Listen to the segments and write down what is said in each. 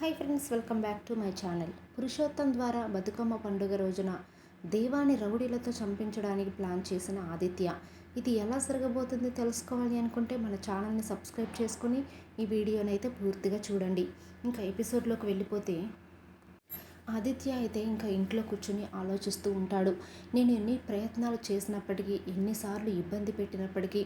Hi friends welcome back to my channel. Purushottam ద్వారా బతుకమ్మ పండుగ రోజున దేవాన్ని రౌడీలతో చంపించడానికి ప్లాన్ చేసిన ఆదిత్య. ఇది ఎలా జరగబోతుంది తెలుసుకోవాలి అనుకుంటే మన ఛానల్ని సబ్స్క్రైబ్ చేసుకుని ఈ వీడియోని అయితే పూర్తిగా చూడండి. ఇంకా ఎపిసోడ్లోకి వెళ్ళిపోతే ఆదిత్య అయితే ఇంకా ఇంట్లో కూర్చుని ఆలోచిస్తూ ఉంటాడు. నేను ఎన్ని ప్రయత్నాలు చేసినప్పటికీ ఎన్నిసార్లు ఇబ్బంది పెట్టినప్పటికీ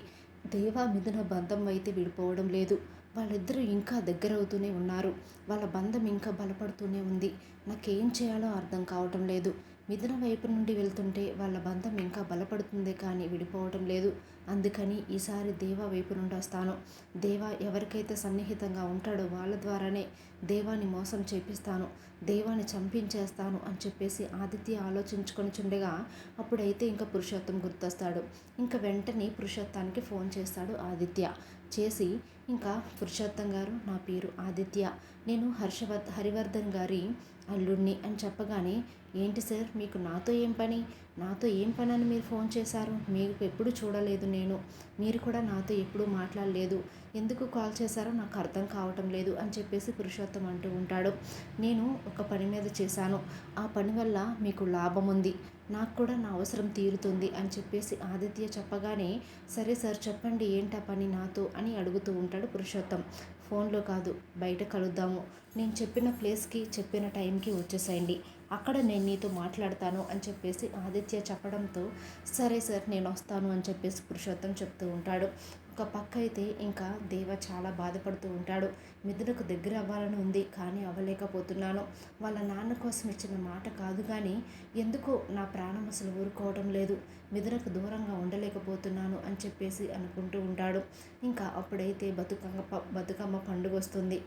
దేవా మిథున బంధం అయితే విడిపోవడం లేదు. వాళ్ళిద్దరూ ఇంకా దగ్గర అవుతూనే ఉన్నారు. వాళ్ళ బంధం ఇంకా బలపడుతూనే ఉంది. నాకేం చేయాలో అర్థం కావటం లేదు. మిథున వైపు నుండి వెళ్తుంటే వాళ్ళ బంధం ఇంకా బలపడుతుంది కానీ విడిపోవటం లేదు. అందుకని ఈసారి దేవా వైపు నుండి వస్తాను. దేవా ఎవరికైతే సన్నిహితంగా ఉంటాడో వాళ్ళ ద్వారానే దేవాని మోసం చేపిస్తాను. దేవాని చంపించేస్తాను అని చెప్పేసి ఆదిత్య ఆలోచించుకొని చుండగా అప్పుడైతే ఇంకా పురుషోత్తం గుర్తొస్తాడు. ఇంకా వెంటనే పురుషోత్తానికి ఫోన్ చేస్తాడు ఆదిత్య. చేసి ఇంకా పురుషోత్తం గారు నా పేరు ఆదిత్య. నేను హర్షవర్ధ హరివర్ధన్ గారి అల్లుడిని అని చెప్పగానే ఏంటి సార్ మీకు నాతో ఏం పని? నాతో ఏం పని అని మీరు ఫోన్ చేశారు? మీకు ఎప్పుడు చూడలేదు నేను. మీరు కూడా నాతో ఎప్పుడూ మాట్లాడలేదు. ఎందుకు కాల్ చేశారో నాకు అర్థం కావటం లేదు అని చెప్పేసి పురుషోత్తం అంటూ ఉంటాడు. నేను ఒక పని మీద చేశాను. ఆ పని వల్ల మీకు లాభం ఉంది. నాకు కూడా నా అవసరం తీరుతుంది అని చెప్పేసి ఆదిత్య చెప్పగానే సరే సార్ చెప్పండి ఏంటా పని నాతో అని అడుగుతూ ఉంటాడు పురుషోత్తం. ఫోన్లో కాదు బయట కలుద్దాము. నేను చెప్పిన ప్లేస్కి చెప్పిన టైంకి వచ్చేసేయండి. అక్కడ నేను నీతో మాట్లాడతాను అని చెప్పేసి ఆదిత్య చెప్పడంతో సరే సార్ నేను వస్తాను అని చెప్పేసి పురుషోత్తం చెప్తూ ఉంటాడు. ఒక పక్క అయితే ఇంకా దేవ చాలా బాధపడుతూ ఉంటాడు. మిథునకు దగ్గర అవ్వాలని ఉంది కానీ అవ్వలేకపోతున్నాను. వాళ్ళ నాన్న కోసం ఇచ్చిన మాట కాదు కానీ ఎందుకో నా ప్రాణం అసలు ఊరుకోవడం లేదు. మిథునకు దూరంగా ఉండలేకపోతున్నాను అని చెప్పేసి అనుకుంటూ ఉంటాడు. ఇంకా అప్పుడైతే బతుకమ్మ బతుకమ్మ పండుగ వస్తుంది.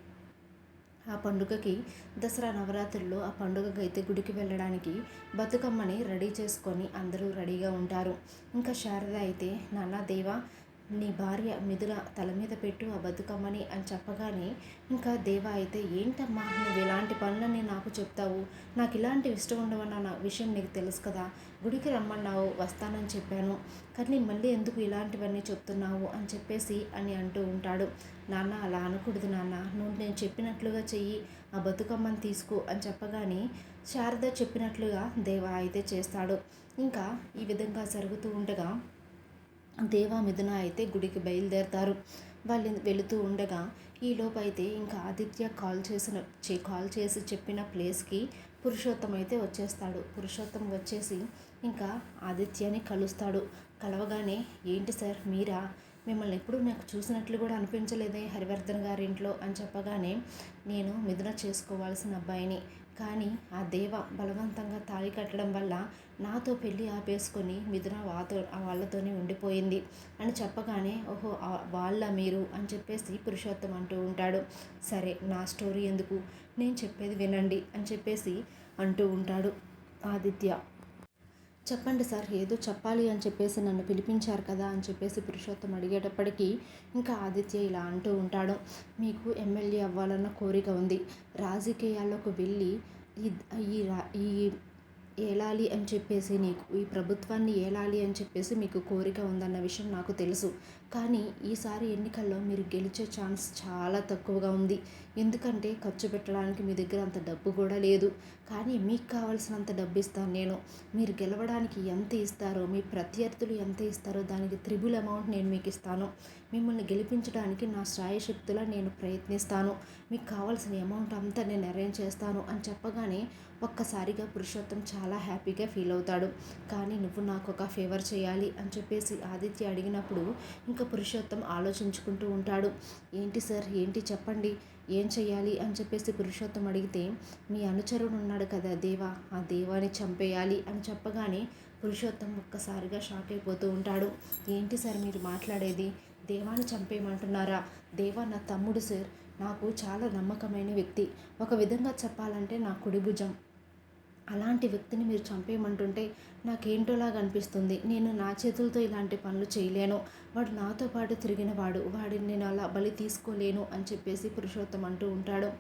ఆ పండుగకి దసరా నవరాత్రుల్లో ఆ పండుగకి అయితే గుడికి వెళ్ళడానికి బతుకమ్మని రెడీ చేసుకొని అందరూ రెడీగా ఉంటారు. ఇంకా శారద అయితే నాన్న దేవ నీ భార్య మిథుల తల మీద పెట్టు ఆ బతుకమ్మని అని చెప్పగానే ఇంకా దేవ అయితే ఏంటమ్మా నువ్వు ఇలాంటి పనులని నాకు చెప్తావు? నాకు ఇలాంటి ఇష్టం ఉండవన్న నా విషయం నీకు తెలుసు కదా. గుడికి రమ్మన్నావు వస్తానని చెప్పాను. కానీ మళ్ళీ ఎందుకు ఇలాంటివన్నీ చెప్తున్నావు అని చెప్పేసి అని అంటూ ఉంటాడు. నాన్న అలా అనకూడదు నాన్న. నువ్వు నేను చెప్పినట్లుగా చెయ్యి ఆ బతుకమ్మని తీసుకో అని చెప్పగానే శారద చెప్పినట్లుగా దేవ అయితే చేస్తాడు. ఇంకా ఈ విధంగా జరుగుతూ ఉండగా దేవా మిథున అయితే గుడికి బయలుదేరతారు. వాళ్ళు వెళుతూ ఉండగా ఈలోపైతే అయితే ఇంకా ఆదిత్య కాల్ చేసిన కాల్ చేసి చెప్పిన ప్లేస్కి పురుషోత్తం అయితే వచ్చేస్తాడు. పురుషోత్తం వచ్చేసి ఇంకా ఆదిత్యని కలుస్తాడు. కలవగానే ఏంటి సార్ మీరా? మిమ్మల్ని ఎప్పుడు నాకు చూసినట్లు కూడా అనిపించలేదే హరివర్ధన్ గారి ఇంట్లో? అని చెప్పగానే నేను మిథున చేసుకోవాల్సిన అబ్బాయిని. కానీ ఆ దేవ బలవంతంగా తాళి కట్టడం వల్ల నాతో పెళ్ళి ఆపేసుకొని మిథున వాతో వాళ్ళతోనే ఉండిపోయింది. అని చెప్పగానే ఓహో వాళ్ళ మీరు అని చెప్పేసి పురుషోత్తం అంటూ ఉంటాడు. సరే నా స్టోరీ ఎందుకు? నేను చెప్పేది వినండి అని చెప్పేసి అంటూ ఉంటాడు ఆదిత్య. చెప్పండి సార్ ఏదో చెప్పాలి అని చెప్పేసి నన్ను పిలిపించారు కదా అని చెప్పేసి పురుషోత్తం అడిగేటప్పటికీ ఇంకా ఆదిత్య ఇలా అంటూ ఉంటాడు. మీకు ఎమ్మెల్యే అవ్వాలన్న కోరిక ఉంది. రాజకీయాల్లోకి వెళ్ళి ఈ ఈ ఏలాలి అని చెప్పేసి నీకు ఈ ప్రభుత్వాన్ని ఏలాలి అని చెప్పేసి మీకు కోరిక ఉందన్న విషయం నాకు తెలుసు. కానీ ఈసారి ఎన్నికల్లో మీరు గెలిచే ఛాన్స్ చాలా తక్కువగా ఉంది. ఎందుకంటే ఖర్చు పెట్టడానికి మీ దగ్గర అంత డబ్బు కూడా లేదు. కానీ మీకు కావాల్సినంత డబ్బు ఇస్తాను నేను. మీరు గెలవడానికి ఎంత ఇస్తారో మీ ప్రత్యర్థులు ఎంత ఇస్తారో దానికి త్రిబుల్ అమౌంట్ నేను మీకు ఇస్తాను. మిమ్మల్ని గెలిపించడానికి నా శ్రాయశక్తుల నేను ప్రయత్నిస్తాను. మీకు కావాల్సిన అమౌంట్ అంతా నేను అరేంజ్ చేస్తాను అని చెప్పగానే ఒక్కసారిగా పురుషోత్తం చాలా హ్యాపీగా ఫీల్ అవుతాడు. కానీ నువ్వు నాకు ఒక ఫేవర్ చేయాలి అని చెప్పేసి ఆదిత్య అడిగినప్పుడు ఇంకా పురుషోత్తం ఆలోచించుకుంటూ ఉంటాడు. ఏంటి సార్ ఏంటి? చెప్పండి. ఏం చేయాలి? అని చెప్పేసి పురుషోత్తం అడిగితే మీ అనుచరుడు ఉన్నాడు కదా దేవా ఆ దేవాని చంపేయాలి అని చెప్పగానే పురుషోత్తం ఒక్కసారిగా షాక్ అయిపోతూ ఉంటాడు. ఏంటి సార్ మీరు మాట్లాడేది? దేవాన్ని చంపేయమంటున్నారా? దేవా నా తమ్ముడు సార్. నాకు చాలా నమ్మకమైన వ్యక్తి. ఒక విధంగా చెప్పాలంటే నా కుడి భుజం. అలాంటి వ్యక్తిని మీరు చంపేయమంటుంటే నాకేంటోలాగా అనిపిస్తుంది. నేను నా చేతులతో ఇలాంటి పనులు చేయలేను. వాడు నాతో పాటు తిరిగిన వాడు. వాడిని నేను అలా బలి తీసుకోలేను అని చెప్పేసి పురుషోత్తం అంటూ ఉంటాడు.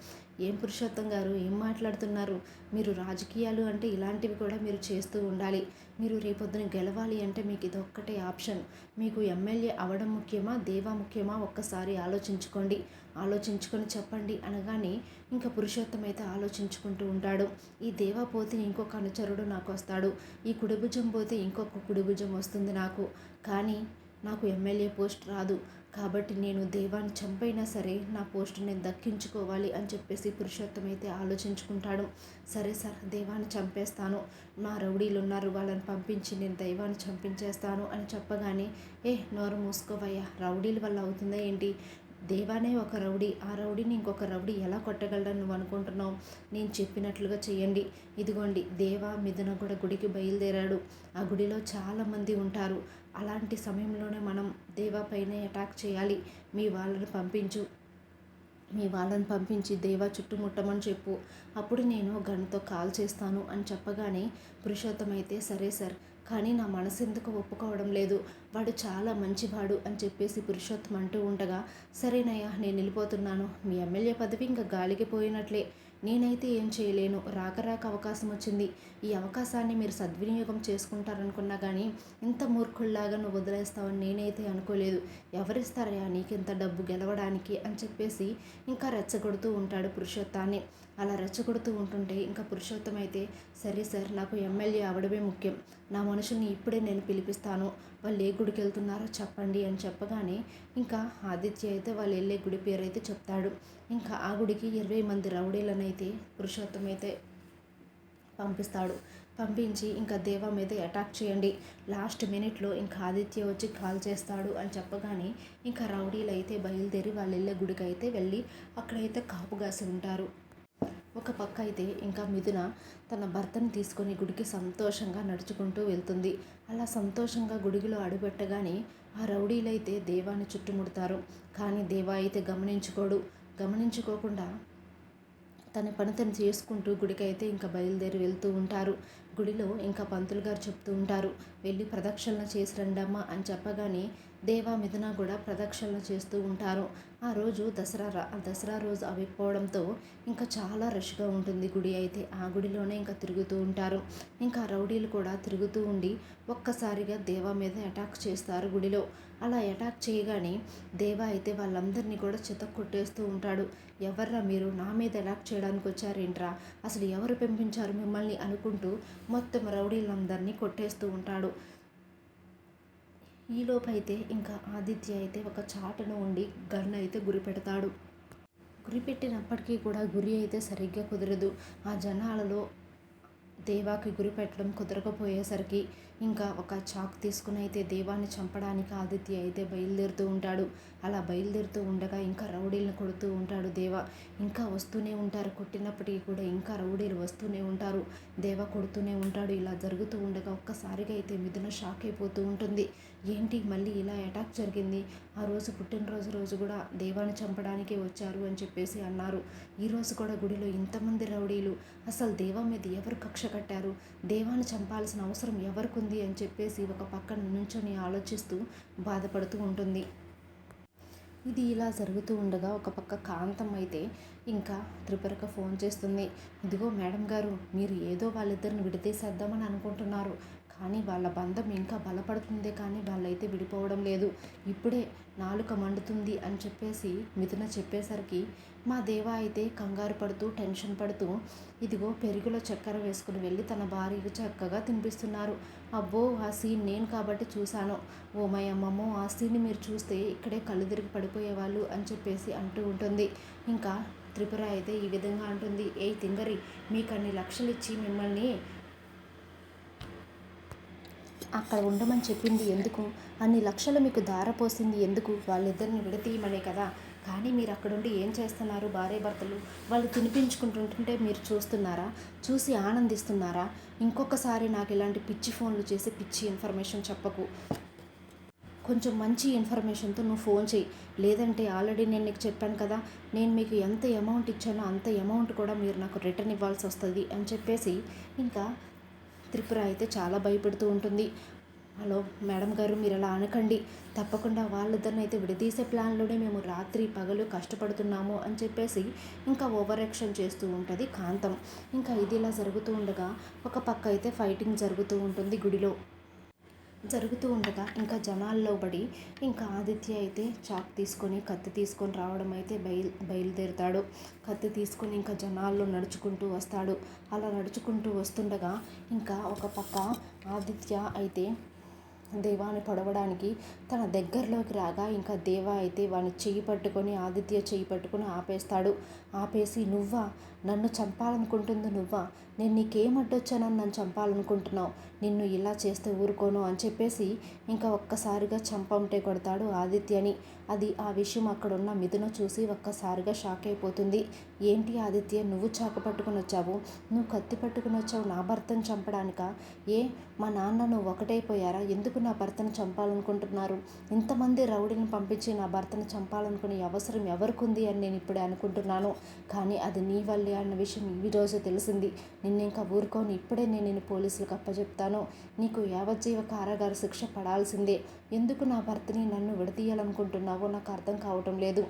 ఏం పురుషోత్తం గారు? ఏం మాట్లాడుతున్నారు? మీరు రాజకీయాలు అంటే ఇలాంటివి కూడా మీరు చేస్తూ ఉండాలి. మీరు రేపొద్దున గెలవాలి అంటే మీకు ఇది ఒక్కటే ఆప్షన్. మీకు ఎమ్మెల్యే అవడం ముఖ్యమా? దేవా ముఖ్యమా? ఒక్కసారి ఆలోచించుకోండి. ఆలోచించుకొని చెప్పండి అనగానే ఇంకా పురుషోత్తం అయితే ఆలోచించుకుంటూ ఉంటాడు. ఈ దేవా పోతే ఇంకొక అనుచరుడు నాకు వస్తాడు. ఈ కుడిభుజం పోతే ఇంకొక కుడిభుజం వస్తుంది నాకు. కానీ నాకు ఎమ్మెల్యే పోస్ట్ రాదు. కాబట్టి నేను దేవాన్ని చంపైనా సరే నా పోస్ట్ నేను దక్కించుకోవాలి అని చెప్పేసి పురుషోత్తం అయితే ఆలోచించుకుంటాడు. సరే సార్ దేవాన్ని చంపేస్తాను. మా రౌడీలు ఉన్నారు వాళ్ళని పంపించి నేను దైవాన్ని చంపించేస్తాను అని చెప్పగానే ఏ నోరు మూసుకోవయ్యా రౌడీల వల్ల అవుతుందా ఏంటి? దేవానే ఒక రౌడీ ఆ రౌడీని ఇంకొక రౌడీ ఎలా కొట్టగలడని నువ్వు అనుకుంటున్నావు? నేను చెప్పినట్లుగా చేయండి ఇదిగోండి దేవా మిథున కూడా గుడికి బయలుదేరాడు. ఆ గుడిలో చాలామంది ఉంటారు. అలాంటి సమయంలోనే మనం దేవా పైన అటాక్ చేయాలి. మీ వాళ్ళని పంపించు. మీ వాళ్ళని పంపించి దేవా చుట్టుముట్టమని చెప్పు. అప్పుడు నేను గన్తో కాల్ చేస్తాను అని చెప్పగానే పురుషోత్తం అయితే సరే సార్ కానీ నా మనసు ఎందుకు ఒప్పుకోవడం లేదు. వాడు చాలా మంచివాడు అని చెప్పేసి పురుషోత్తం అంటూ ఉండగా సరేనయ్యా నేను వెళ్ళిపోతున్నాను మీ ఎమ్మెల్యే పదవి ఇంకా గాలికి పోయినట్లే. నేనైతే ఏం చేయలేను. రాక రాక అవకాశం వచ్చింది. ఈ అవకాశాన్ని మీరు సద్వినియోగం చేసుకుంటారనుకున్నా కానీ ఇంత మూర్ఖుల్లాగా నువ్వు వదిలేస్తావని నేనైతే అనుకోలేదు. ఎవరిస్తారయ్యా నీకింత డబ్బు గెలవడానికి అని చెప్పేసి ఇంకా రెచ్చగొడుతూ ఉంటాడు పురుషోత్తాన్ని. అలా రెచ్చగొడుతూ ఉంటుంటే ఇంకా పురుషోత్తం అయితే సరే సార్ నాకు ఎమ్మెల్యే అవడమే ముఖ్యం. నా మనుషుల్ని ఇప్పుడే నేను పిలిపిస్తాను. వాళ్ళు ఏ గుడికి వెళ్తున్నారో చెప్పండి అని చెప్పగానే ఇంకా ఆదిత్య అయితే వాళ్ళు వెళ్ళే గుడి పేరు అయితే చెప్తాడు. ఇంకా ఆ గుడికి ఇరవై మంది రౌడీలనైతే పురుషోత్తం అయితే పంపిస్తాడు. పంపించి ఇంకా దేవా మీద అటాక్ చేయండి. లాస్ట్ మినిట్లో ఇంకా ఆదిత్య వచ్చి కాల్ చేస్తాడు అని చెప్పగానే ఇంకా రౌడీలు అయితే బయలుదేరి వాళ్ళు వెళ్ళే గుడికి అయితే వెళ్ళి అక్కడైతే కాపుగాసి ఉంటారు. ఒక పక్క అయితే ఇంకా మిథున తన భర్తను తీసుకొని గుడికి సంతోషంగా నడుచుకుంటూ వెళ్తుంది. అలా సంతోషంగా గుడిలో అడుపెట్టగానే ఆ రౌడీలైతే దేవాన్ని చుట్టుముడతారు. కానీ దేవా అయితే గమనించుకోడు. గమనించుకోకుండా తన పని తను చేసుకుంటూ గుడికైతే ఇంకా బయలుదేరి వెళ్తూ ఉంటారు. గుడిలో ఇంకా పంతులు గారు చెప్తూ ఉంటారు. వెళ్ళి ప్రదక్షిణ చేసి రండమ్మా అని చెప్పగానే దేవా మిథున కూడా ప్రదక్షిణలు చేస్తూ ఉంటారు. ఆ రోజు దసరా దసరా రోజు అవిపోవడంతో ఇంకా చాలా రష్గా ఉంటుంది గుడి అయితే. ఆ గుడిలోనే ఇంకా తిరుగుతూ ఉంటారు. ఇంకా రౌడీలు కూడా తిరుగుతూ ఉండి ఒక్కసారిగా దేవా మీద అటాక్ చేస్తారు గుడిలో. అలా అటాక్ చేయగానే దేవా అయితే వాళ్ళందరినీ కూడా చిత కొట్టేస్తూ ఉంటాడు. ఎవర్రా మీరు? నా మీద అటాక్ చేయడానికి వచ్చారేంట్రా? అసలు ఎవరు పెంపించారు మిమ్మల్ని? అనుకుంటూ మొత్తం రౌడీలందరినీ కొట్టేస్తూ ఉంటాడు. ఈలోపు అయితే ఇంకా ఆదిత్య అయితే ఒక చాటును ఉండి గన్ అయితే గురి పెడతాడు. గురి పెట్టినప్పటికీ కూడా గురి అయితే సరిగ్గా కుదరదు. ఆ జనాలలో దేవాకి గురి పెట్టడం కుదరకపోయేసరికి ఇంకా ఒక చాక్ తీసుకుని అయితే దేవాన్ని చంపడానికి ఆదిత్య అయితే బయలుదేరుతూ ఉంటాడు. అలా బయలుదేరుతూ ఉండగా ఇంకా రౌడీలను కొడుతూ ఉంటాడు దేవ. ఇంకా వస్తూనే ఉంటారు. కొట్టినప్పటికీ కూడా ఇంకా రౌడీలు వస్తూనే ఉంటారు. దేవ కొడుతూనే ఉంటాడు. ఇలా జరుగుతూ ఉండగా ఒక్కసారిగా అయితే మిథున షాక్ అయిపోతూ ఉంటుంది. ఏంటి మళ్ళీ ఇలా అటాక్ జరిగింది? ఆ రోజు పుట్టినరోజు రోజు కూడా దేవాన్ని చంపడానికే వచ్చారు అని చెప్పేసి అన్నారు. ఈరోజు కూడా గుడిలో ఇంతమంది రౌడీలు. అసలు దేవా మీద ఎవరు కక్ష కట్టారు? దేవాన్ని చంపాల్సిన అవసరం ఎవరికి అని చెప్పేసి ఒక పక్కన నుంచొని ఆలోచిస్తూ బాధపడుతూ ఉంటుంది. ఇది ఇలా జరుగుతూ ఉండగా ఒక పక్క కాంతం అయితే ఇంకా త్రిపురక ఫోన్ చేస్తుంది. ఇదిగో మేడం గారు మీరు ఏదో వాళ్ళిద్దరిని విడదీసేద్దామని అనుకుంటున్నారు. కానీ వాళ్ళ బంధం ఇంకా బలపడుతుందే కానీ వాళ్ళైతే విడిపోవడం లేదు. ఇప్పుడే నాలుక మండుతుంది అని చెప్పేసి మిథున చెప్పేసరికి మా దేవ అయితే కంగారు పడుతూ టెన్షన్ పడుతూ ఇదిగో పెరుగులో చక్కెర వేసుకుని వెళ్ళి తన భార్యకు చక్కగా తినిపిస్తున్నారు. అబ్బో ఆ సీన్ నేను కాబట్టి చూశాను. ఓ మై అమ్మమ్మో ఆ సీన్ని మీరు చూస్తే ఇక్కడే కళ్ళు తిరిగి పడిపోయేవాళ్ళు అని చెప్పేసి అంటూ ఉంటుంది. ఇంకా త్రిపుర అయితే ఈ విధంగా అంటుంది. ఏ తింగరి మీకు అన్ని లక్షలు ఇచ్చి మిమ్మల్ని అక్కడ ఉండమని చెప్పింది ఎందుకు? అన్ని లక్షలు మీకు దారపోసింది ఎందుకు? వాళ్ళిద్దరిని విడతీయమనే కదా. కానీ మీరు అక్కడుండి ఏం చేస్తున్నారు భార్య భర్తలు? వాళ్ళు తినిపించుకుంటుంటుంటే మీరు చూస్తున్నారా? చూసి ఆనందిస్తున్నారా? ఇంకొకసారి నాకు ఇలాంటి పిచ్చి ఫోన్లు చేసి పిచ్చి ఇన్ఫర్మేషన్ చెప్పకు. కొంచెం మంచి ఇన్ఫర్మేషన్తో నువ్వు ఫోన్ చేయి. లేదంటే ఆల్రెడీ నేను నీకు చెప్పాను కదా నేను మీకు ఎంత అమౌంట్ ఇచ్చానో అంత అమౌంట్ కూడా మీరు నాకు రిటర్న్ ఇవ్వాల్సి వస్తుంది అని చెప్పేసి ఇంకా త్రిపుర అయితే చాలా భయపడుతూ ఉంటుంది. హలో మేడం గారు మీరు అలా అనకండి. తప్పకుండా వాళ్ళిద్దరిని అయితే విడదీసే ప్లాన్లోనే మేము రాత్రి పగలు కష్టపడుతున్నాము అని చెప్పేసి ఇంకా ఓవర్ యాక్షన్ చేస్తూ ఉంటుంది కాంతం. ఇంకా ఇది ఇలా జరుగుతూ ఉండగా ఒక పక్క అయితే ఫైటింగ్ జరుగుతూ ఉంటుంది గుడిలో. జరుగుతూ ఉండగా ఇంకా జనాల్లో పడి ఇంకా ఆదిత్య అయితే చాక్ తీసుకొని కత్తి తీసుకొని రావడం అయితే బయలు బయలుదేరుతాడు. కత్తి తీసుకొని ఇంకా జనాల్లో నడుచుకుంటూ వస్తాడు. అలా నడుచుకుంటూ వస్తుండగా ఇంకా ఒక పక్క ఆదిత్య అయితే దేవాని పొడవడానికి తన దగ్గరలోకి రాగా ఇంకా దేవా అయితే వాని చెయ్యి పట్టుకొని ఆదిత్య చెయ్యి పట్టుకొని ఆపేస్తాడు. ఆపేసి నువ్వా? నన్ను చంపాలనుకుంటుంది నువ్వా? నేను నీకేం అడ్డొచ్చానని నన్ను చంపాలనుకుంటున్నావు? నిన్ను ఇలా చేస్తే ఊరుకోను అని చెప్పేసి ఇంకా ఒక్కసారిగా చంపంటే కొడతాడు ఆదిత్యని. అది ఆ విషయం అక్కడున్న మిథున చూసి ఒక్కసారిగా షాక్ అయిపోతుంది. ఏంటి ఆదిత్య? నువ్వు చాక పట్టుకుని వచ్చావు. నువ్వు కత్తి పట్టుకుని వచ్చావు నా భర్తను చంపడానిక? ఏ? మా నాన్న నువ్వు ఒకటైపోయారా? ఎందుకు నా భర్తను చంపాలనుకుంటున్నారు? ఇంతమంది రౌడీని పంపించి నా భర్తను చంపాలనుకునే అవసరం ఎవరికి ఉంది అని నేను ఇప్పుడే అనుకుంటున్నాను. కానీ అది నీ వల్లే అన్న విషయం ఈరోజు తెలిసింది. నిన్ను ఇంకా ఊరుకొని ఇప్పుడే నేను నేను పోలీసులకు అప్పచెప్తాను నీకు యావజ్జీవ కారాగార శిక్ష పడాల్సిందే. ఎందుకు నా భర్తని నన్ను విడదీయాలనుకుంటున్నావో నాకు అర్థం కావటం లేదు.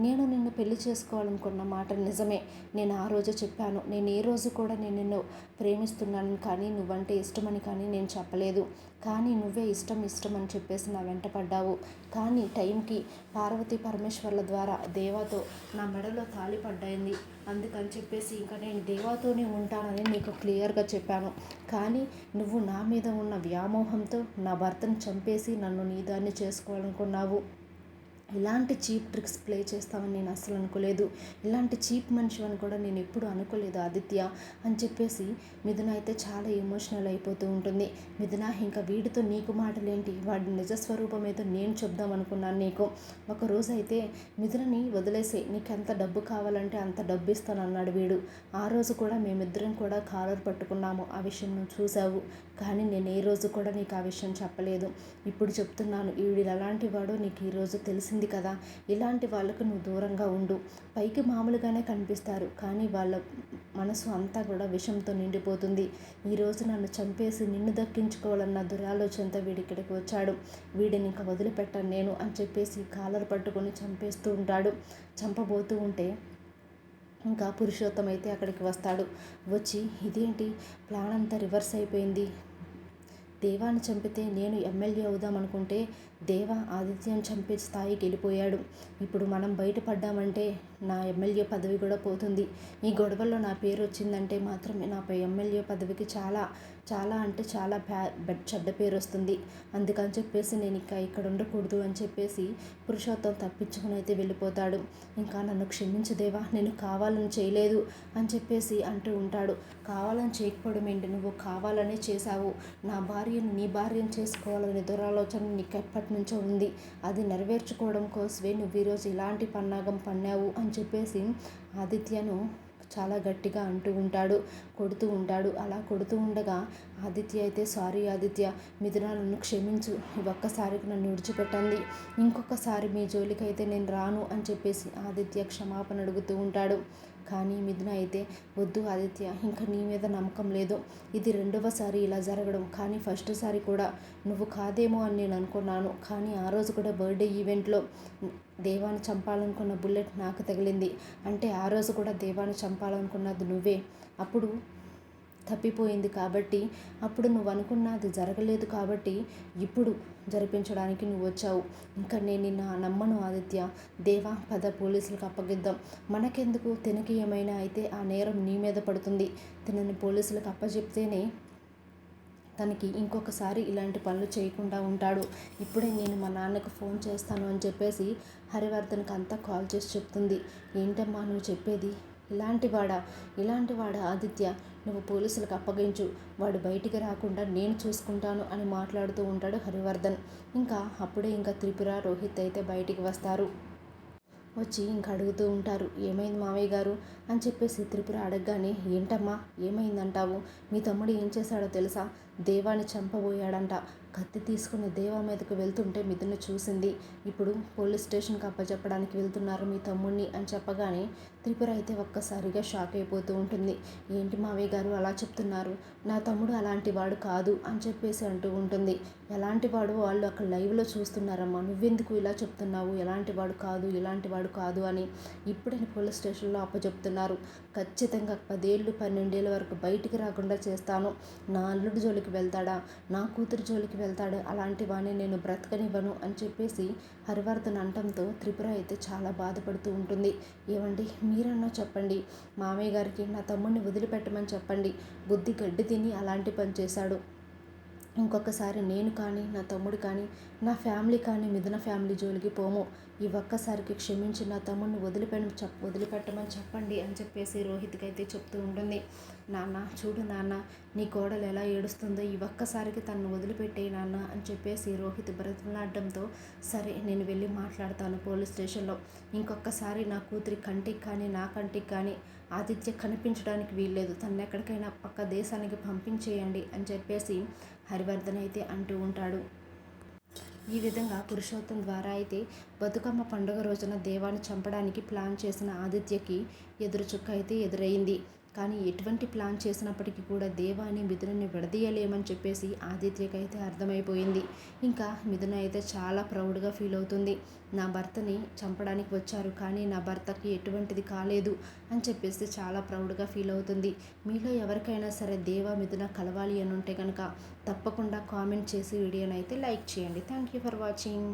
నేను నిన్ను పెళ్ళి చేసుకోవాలనుకున్న మాట నిజమే. నేను ఆ రోజు చెప్పాను. నేను ఏ రోజు కూడా నేను నిన్ను ప్రేమిస్తున్నాను కానీ నువ్వంటే ఇష్టమని కానీ నేను చెప్పలేదు. కానీ నువ్వే ఇష్టం ఇష్టం అని చెప్పేసి నా వెంట పడ్డావు. కానీ టైంకి పార్వతీ పరమేశ్వర్ల ద్వారా దేవాతో నా మెడలో తాళి పడ్డాయింది. అందుకని చెప్పేసి ఇంకా నేను దేవాతోనే ఉంటానని నీకు క్లియర్గా చెప్పాను. కానీ నువ్వు నా మీద ఉన్న వ్యామోహంతో నా భర్తను చంపేసి నన్ను నీదాన్ని చేసుకోవాలనుకున్నావు. ఇలాంటి చీప్ ట్రిక్స్ ప్లే చేస్తామని నేను అస్సలు అనుకోలేదు. ఇలాంటి చీప్ మనిషి అని కూడా నేను ఎప్పుడు అనుకోలేదు ఆదిత్య అని చెప్పేసి మిథున అయితే చాలా ఎమోషనల్ అయిపోతూ ఉంటుంది. మిథున ఇంకా వీడితో నీకు మాటలేంటి? వాడి నిజస్వరూపం ఏదో నేను చెప్దాం అనుకున్నాను నీకు. ఒకరోజు అయితే మిథునని వదిలేసే నీకు ఎంత డబ్బు కావాలంటే అంత డబ్బు ఇస్తాను అన్నాడు వీడు. ఆ రోజు కూడా మేమిద్దరం కూడా కాలర్ పట్టుకున్నాము. ఆ విషయం నువ్వు చూసావు కానీ నేను ఏ రోజు కూడా నీకు ఆ విషయం చెప్పలేదు. ఇప్పుడు చెప్తున్నాను వీడు ఎలాంటి వాడో నీకు ఈరోజు తెలిసి తెలిసింది కదా ఇలాంటి వాళ్ళకు నువ్వు దూరంగా ఉండు. పైకి మామూలుగానే కనిపిస్తారు కానీ వాళ్ళ మనసు అంతా కూడా విషంతో నిండిపోతుంది. ఈరోజు నన్ను చంపేసి నిన్ను దక్కించుకోవాలన్న దురాలోచనతో వీడిక్కడికి వచ్చాడు. వీడిని ఇంకా వదిలిపెట్టాను నేను అని చెప్పేసి కాలర్ పట్టుకొని చంపేస్తూ ఉంటాడు. చంపబోతూ ఉంటే ఇంకా పురుషోత్తం అయితే అక్కడికి వస్తాడు. వచ్చి ఇదేంటి? ప్లాన్ అంతా రివర్స్ అయిపోయింది. దేవాన్ని చంపితే నేను ఎమ్మెల్యే అవుదాం అనుకుంటే దేవ ఆదిత్యం చంపే స్థాయికి వెళ్ళిపోయాడు ఇప్పుడు మనం బయటపడ్డామంటే నా ఎమ్మెల్యే పదవి కూడా పోతుంది. ఈ గొడవల్లో నా పేరు వచ్చిందంటే మాత్రమే నా ఎమ్మెల్యే పదవికి చాలా చాలా అంటే చాలా బ్యా చెడ్డ పేరు వస్తుంది. అందుకని చెప్పేసి నేను ఇంకా ఇక్కడ ఉండకూడదు అని చెప్పేసి పురుషోత్తం తప్పించుకుని అయితే వెళ్ళిపోతాడు. ఇంకా నన్ను క్షమించదేవా నేను కావాలని చేయలేదు అని చెప్పేసి అంటూ ఉంటాడు. కావాలని చేయకపోవడం ఏంటి? నువ్వు కావాలనే చేశావు. నా భార్యను నీ భార్యను చేసుకోవాలనే దురాలోచన నీకు ఎప్పటి నుంచో ఉంది. అది నెరవేర్చుకోవడం కోసమే నువ్వు ఈరోజు ఇలాంటి పన్నాగం పన్నావు అని చెప్పేసి ఆదిత్యను చాలా గట్టిగా అంటూ ఉంటాడు కొడుతూ ఉంటాడు. అలా కొడుతూ ఉండగా ఆదిత్య అయితే సారీ ఆదిత్య మిథున నన్ను క్షమించు. ఒక్కసారికి నన్ను విడిచిపెట్టండి. ఇంకొకసారి మీ జోలికైతే నేను రాను అని చెప్పేసి ఆదిత్య క్షమాపణ అడుగుతూ ఉంటాడు. కానీ మిథున అయితే వద్దు ఆదిత్య ఇంకా నీ మీద నమ్మకం లేదు. ఇది రెండవసారి ఇలా జరగడం. కానీ ఫస్ట్ సారి కూడా నువ్వు కాదేమో అని నేను అనుకున్నాను. కానీ ఆ రోజు కూడా బర్త్డే ఈవెంట్లో దేవాన్ని చంపాలనుకున్న బుల్లెట్ నాకు తగిలింది. అంటే ఆ రోజు కూడా దేవాన్ని చంపాలనుకున్నది నువ్వే. అప్పుడు తప్పిపోయింది కాబట్టి అప్పుడు నువ్వు అనుకున్నది జరగలేదు కాబట్టి ఇప్పుడు జరిపించడానికి నువ్వు వచ్చావు ఇంకా నేను నిన్న నమ్మను ఆదిత్య. దేవా పద పోలీసులకు అప్పగిద్దాం. మనకెందుకు? తినకి ఏమైనా అయితే ఆ నేరం నీ మీద పడుతుంది. తినని పోలీసులకు అప్పచెప్తేనే తనకి ఇంకొకసారి ఇలాంటి పనులు చేయకుండా ఉంటాడు. ఇప్పుడే నేను మా నాన్నకు ఫోన్ చేస్తాను అని చెప్పేసి హరివర్ధన్కి అంతా కాల్ చేసి చెప్తుంది. ఏంటమ్మా నువ్వు చెప్పేది? ఇలాంటి ఇలాంటివాడా ఆదిత్య? నువ్వు పోలీసులకు అప్పగించు. వాడు బయటికి రాకుండా నేను చూసుకుంటాను అని మాట్లాడుతూ ఉంటాడు హరివర్ధన్. ఇంకా అప్పుడే ఇంకా త్రిపుర రోహిత్ అయితే బయటికి వస్తారు. వచ్చి ఇంక అడుగుతూ ఉంటారు ఏమైంది మావయ్య గారు? అని చెప్పేసి త్రిపుర అడగగానే ఏంటమ్మా? ఏమైందంటావు? మీ తమ్ముడు ఏం చేశాడో తెలుసా? దేవాన్ని చంపబోయాడంట. కత్తి తీసుకుని దేవా మీదకు వెళ్తుంటే మిథున చూసింది. ఇప్పుడు పోలీస్ స్టేషన్కి అప్పచెప్పడానికి వెళ్తున్నారు మీ తమ్ముడిని అని చెప్పగానే త్రిపుర అయితే ఒక్కసారిగా షాక్ అయిపోతూ ఉంటుంది. ఏంటి మావయ్య గారు అలా చెప్తున్నారు? నా తమ్ముడు అలాంటి వాడు కాదు అని చెప్పేసి అంటూ ఉంటుంది. ఎలాంటి వాడు? వాళ్ళు అక్కడ లైవ్లో చూస్తున్నారమ్మా. నువ్వెందుకు ఇలా చెప్తున్నావు? ఎలాంటి వాడు కాదు? ఇలాంటి వాడు కాదు అని ఇప్పుడే పోలీస్ స్టేషన్లో అప్పచెప్తున్నారు ఖచ్చితంగా పదేళ్ళు పన్నెండేళ్ళ వరకు బయటికి రాకుండా చేస్తాను. నా అల్లుడు జోలికి జోలికి వెళ్తాడా? నా కూతురు జోలికి వెళ్తాడు. అలాంటి వాడిని నేను బ్రతకనివ్వను అని చెప్పేసి హరివర్ధన్ అంటంతో త్రిపుర అయితే చాలా బాధపడుతూ ఉంటుంది. ఏమండి మీరన్నా చెప్పండి. మామయ్య గారికి నా తమ్ముడిని వదిలిపెట్టమని చెప్పండి. బుద్ధి గడ్డి తిని అలాంటి పని చేశాడు. ఇంకొకసారి నేను కానీ నా తమ్ముడు కానీ నా ఫ్యామిలీ కానీ మిథున ఫ్యామిలీ జోలికి పోము. ఈ ఒక్కసారికి క్షమించి నా తమ్ముడిని వదిలిపెట్ట చెప్ వదిలిపెట్టమని చెప్పండి అని చెప్పేసి రోహిత్కి అయితే చెప్తూ ఉంటుంది. నాన్న చూడు నాన్న నీ కోడలు ఎలా ఏడుస్తుందో ఈ ఒక్కసారికి తను వదిలిపెట్టే నాన్న అని చెప్పేసి రోహిత్ బ్రతిమలాడడంతో సరే నేను వెళ్ళి మాట్లాడతాను పోలీస్ స్టేషన్లో. ఇంకొకసారి నా కూతురి కంటికి కానీ నా కంటికి కానీ ఆదిత్య కనిపించడానికి వీల్లేదు. తను ఎక్కడికైనా పక్క దేశానికి పంపించేయండి అని చెప్పేసి హరివర్ధన్ అయితే అంటూ ఉంటాడు. ఈ విధంగా పురుషోత్తం ద్వారా అయితే బతుకమ్మ పండుగ రోజున దేవాన్ని చంపడానికి ప్లాన్ చేసిన ఆదిత్యకి ఎదురు చుక్క అయితే ఎదురైంది. కానీ ఎటువంటి ప్లాన్ చేసినప్పటికీ కూడా దేవాని మిథునని విడదీయలేమని చెప్పేసి ఆదిత్యకి అయితే అర్థమైపోయింది. ఇంకా మిథున అయితే చాలా ప్రౌడ్గా ఫీల్ అవుతుంది. నా భర్తని చంపడానికి వచ్చారు కానీ నా భర్తకి ఎటువంటిది కాలేదు అని చెప్పేసి చాలా ప్రౌడ్గా ఫీల్ అవుతుంది. మీలో ఎవరికైనా సరే దేవ మిథున కలవాలి అని ఉంటే కనుక తప్పకుండా కామెంట్ చేసి వీడియోని అయితే లైక్ చేయండి. Thank you for watching.